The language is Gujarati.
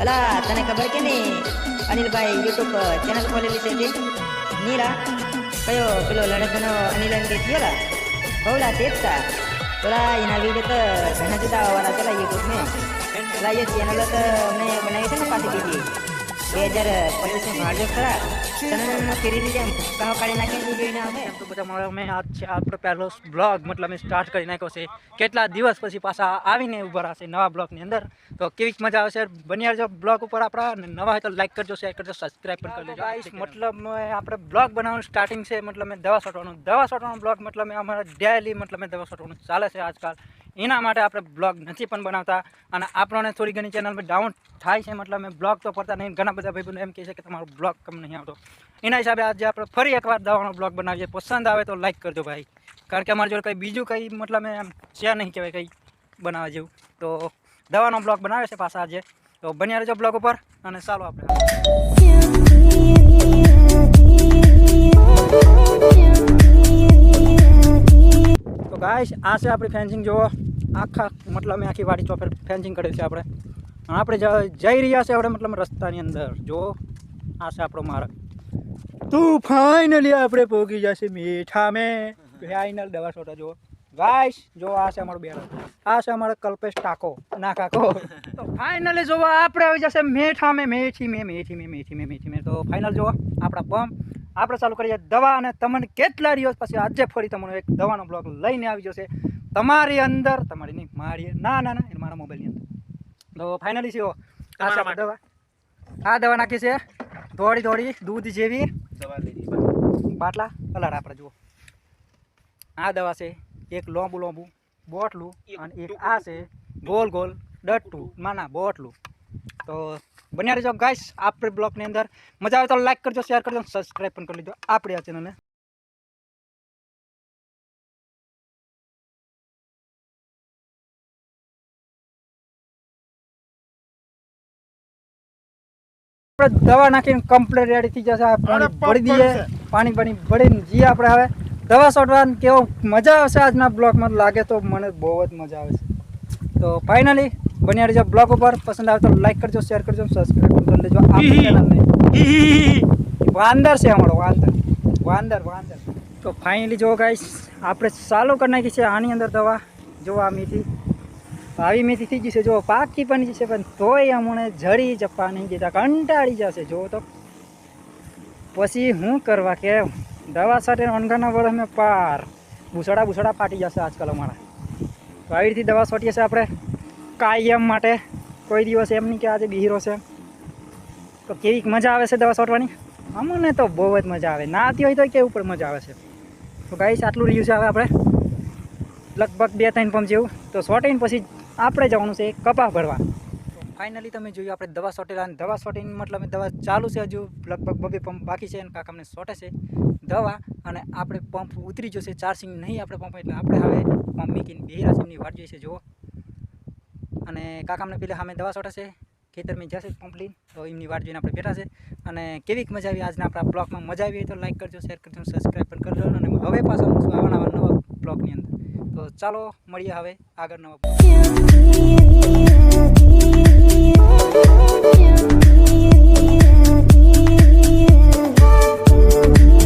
અલા, તને ખબર કે નહીં? અનિલભાઈ યુટ્યુબ ચેનલ ખોલેલી છે તે નીલા કયો પેલો લડકનો અનિલ કે થયેલા બહુલા તે જ તા પેલા એના વીડિયો તો ઘણા જુદા આવવાના પેલા યુટ્યુબ મેં પેલા એ ચેનલ તો મેં બનાવી છે ને પાછી બીજી. બે હજાર પચીસની ભાડ્યો ખરા. તને ફેરી જેમ કહો કાઢી નાખીને જોઈને આવે તો બધા મારા મેં આપણો પહેલો બ્લોગ મતલબ અમે સ્ટાર્ટ કરી નાખ્યો છે. કેટલા દિવસ પછી પાછા આવીને ઊભા રહેશે નવા બ્લોગની અંદર? તો કેવી મજા આવશે? બન્યા જો બ્લોગ ઉપર આપણા નવા હોય તો લાઈક કરજો શેર કરજો સબસ્ક્રાઈબ પણ કરી ગાઈસ મતલબ આપણે બ્લોગ બનાવવાનું સ્ટાર્ટિંગ છે મતલબ મેં દવા છોટવાનું દવા છોટવાનો બ્લોગ મતલબ અમારા ડેલી મતલબ મેં દવા છોટવાનું ચાલે છે આજકાલ. એના માટે આપણે બ્લોગ નથી પણ બનાવતા. અને આપણને થોડી ઘણી ચેનલ પર ડાઉન થાય છે, મતલબ મેં બ્લોગ તો પડતા નહીં. ઘણા બધા ભાઈબંધો એમ કહે છે કે તમારો બ્લોગ કમ નહીં આવતો. એના હિસાબે આજે આપણે ફરી એકવાર દવાનો બ્લોગ બનાવીએ. પસંદ આવે તો લાઈક કરજો ભાઈ. કારણ કે અમારી જોડે કંઈ બીજું કંઈ મતલબ એમ છે નહીં કહેવાય, કંઈ બનાવવા જેવું. તો દવાનો બ્લોગ બનાવે છે પાછા આજે. તો બન્યા રહેજો બ્લોગ ઉપર અને ચાલો આપણે તો ગાઈશ આ છે આપણી ફેન્સિંગ જુઓ. આખા, મતલબ અમે આખી વાડી ચોપર ફેન્સિંગ કરેલ છે આપણે. આપણે જઈ રહ્યા છે આપણે મતલબ રસ્તાની અંદર. જો, આ છે આપણો માર્ગ. તું ફાઇનલી આપણે પહોંચી જશે મીઠા મેં. ફાઇનલ દવા છોટા, જો. ગાઈસ જો આ છે અમારો બેડો આ છે અમારો કલ્પેશ ટાકો. ના, કાકો. તો ફાઇનલી જો આપણે આવી જશે મેઠા મેં. મેથી મેં મેથી મેં મેથી મેં મેથી મેં. તો ફાઇનલ જો, આપણા પંપ. આપણે ચાલુ કરીએ દવા અને તમને કેટલા દિવસ પછી આજે ફરી તમને એક દવાનો બ્લોક લઈને આવી જશે. તમારી અંદર તમારી નહીં મારી ના ના ના એ મારા મોબાઈલની અંદર. તો ફાઇનલી છે આ દવા. આ દવા નાખી છે. થોડી થોડી દૂધ જેવી. બાટલા કલર આપણે જુઓ. આ દવા છે એક લોંબુ લોંબુ બોટલું અને એક આ છે ગોલ ગોલ ડટ્ટું. માના બોટલું. તો બન્યા રહેજો ગાઈસ આપણે બ્લોગની અંદર. મજા આવે તો લાઈક કરજો શેર કરજો સબસ્ક્રાઈબ પણ કરી લેજો આપણી આ ચેનલને આપણે દવા નાખીને કમ્પ્લેટ રેડી થઈ જશે. પાણી ભરી દઈએ. પાણી પાણી ભરીને જઈએ આપણે હવે. દવા છોડવાનું કેવો મજા આવશે આજના બ્લોગમાં લાગે તો મને બહુ જ મજા આવે છે તો ફાઇનલી બન્યા રહેજો બ્લોગ ઉપર. પસંદ આવે તો લાઈક કરજો શેર કરજો સબસ્ક્રાઈબ કરી લેજો આપણી ચેનલને વાંદર છે અમારો વાંદર. વાંદર વાંદર. તો ફાઇનલી જો ગાઈશ આપણે ચાલુ કરી નાખી છે આની અંદર દવા. જો આ મીઠી. આવી મેથી થઈ જશે જો પાકી પણ જશે પણ તોય હમણે જડી જપા નહીં જતા કંટાળી જશે. જો તો પછી હું કરવા કે દવા સાથે અણગાના વડે અમે પાર. ભૂસડા ભૂસડા ફાટી જશે આજકાલ અમારા. તો આવી રીતે દવા છોટીએ છીએ આપણે. કાયમ માટે કોઈ દિવસ એમ નહીં કે આજે બિહીરો છે. તો કેવી મજા આવે છે દવા છોટવાની અમને તો બહુ જ મજા આવે. નાતી હોય તો કેવું પણ મજા આવે છે. તો ગાઈસ, આટલું રહ્યું છે હવે આપણે. લગભગ બે ત્રણ પંપ જેવું. તો સોટીને પછી આપણે જવાનું છે કપા ભરવા. ફાઇનલી તમે જોયું આપણે દવા સોટેલા અને દવા સોટીની મતલબ દવા ચાલુ છે હજુ, લગભગ બબે પંપ બાકી છે અને કાકા અમને સોટે છે. દવા અને આપણે પંપ ઉતરી જશે, ચાર્જિંગ નહીં આપણે પંપ, એટલે આપણે હવે પંપ મૂકીને બેહરા છે વાટ જોઈશે જુઓ. અને કાકા અમને પેલા સામે દવા સોટે છે ખેતરમાં જશે પંપ લઈને, તો એમની વાટ જોઈને આપણે બેઠા છે. અને કેવીક મજા આવી આજના આપણા બ્લોગમાં, મજા આવી તો લાઈક કરજો શેર કરજો સબસ્ક્રાઈબ પણ કરજો અને હવે પાછા આવવાના નવા બ્લોગની અંદર. તો ચાલો મળીએ હવે આગળ